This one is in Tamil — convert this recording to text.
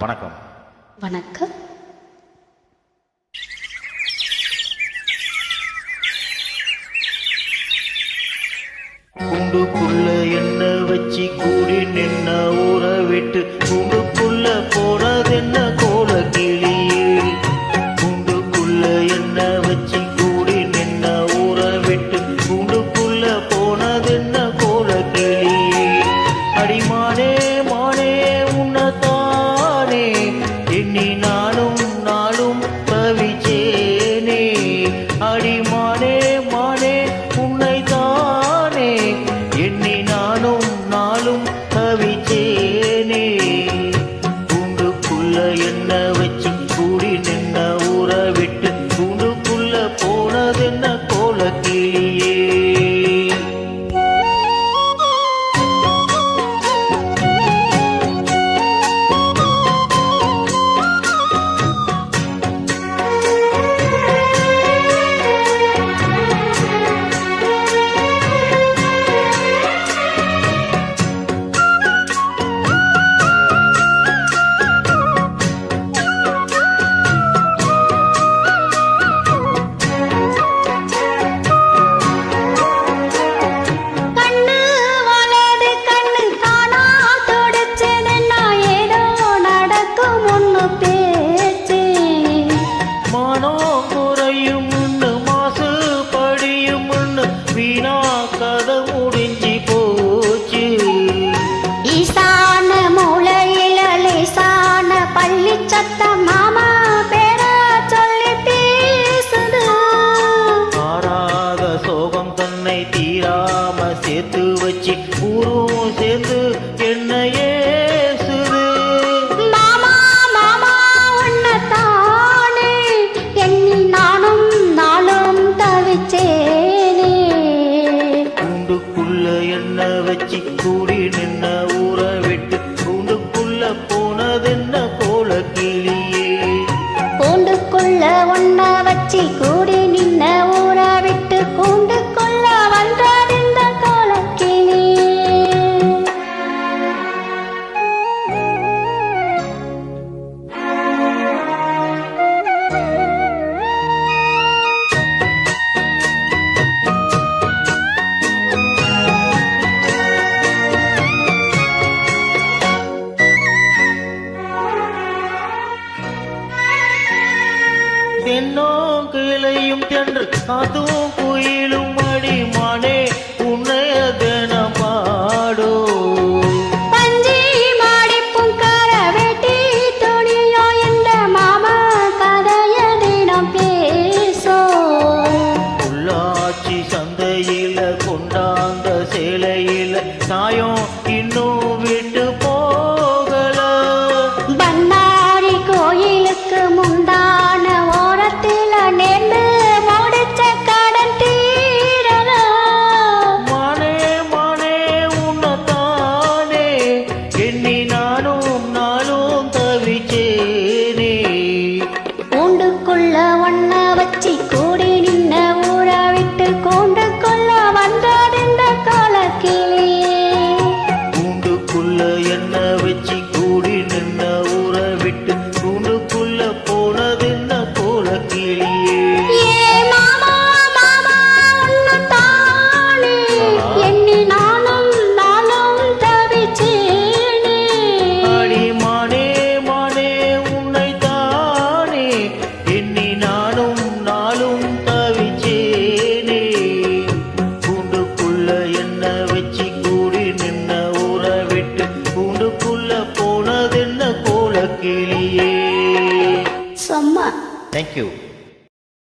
வணக்கம். வணக்கம். குண்டுக்குள்ள என்ன வச்சு கூடி நின்ன ஊற விட்டு சத்த மாமா பேரா சொல்லி பேசுது. ஆறாத சோகம் தன்னை தீராம சேர்த்து வச்சு ஊரும் சேர்த்து என்னையே என்ன வச்சு கூடி நின்ன ஊரை Chico. தென்று அதுவும் குயிலும் மடிமானே உன்னையதென பாடோ. பஞ்சி மாடி புங்கார வெட்டி துணியோ என்ற மாமா கொண்டாந்த சேலையில சாயோ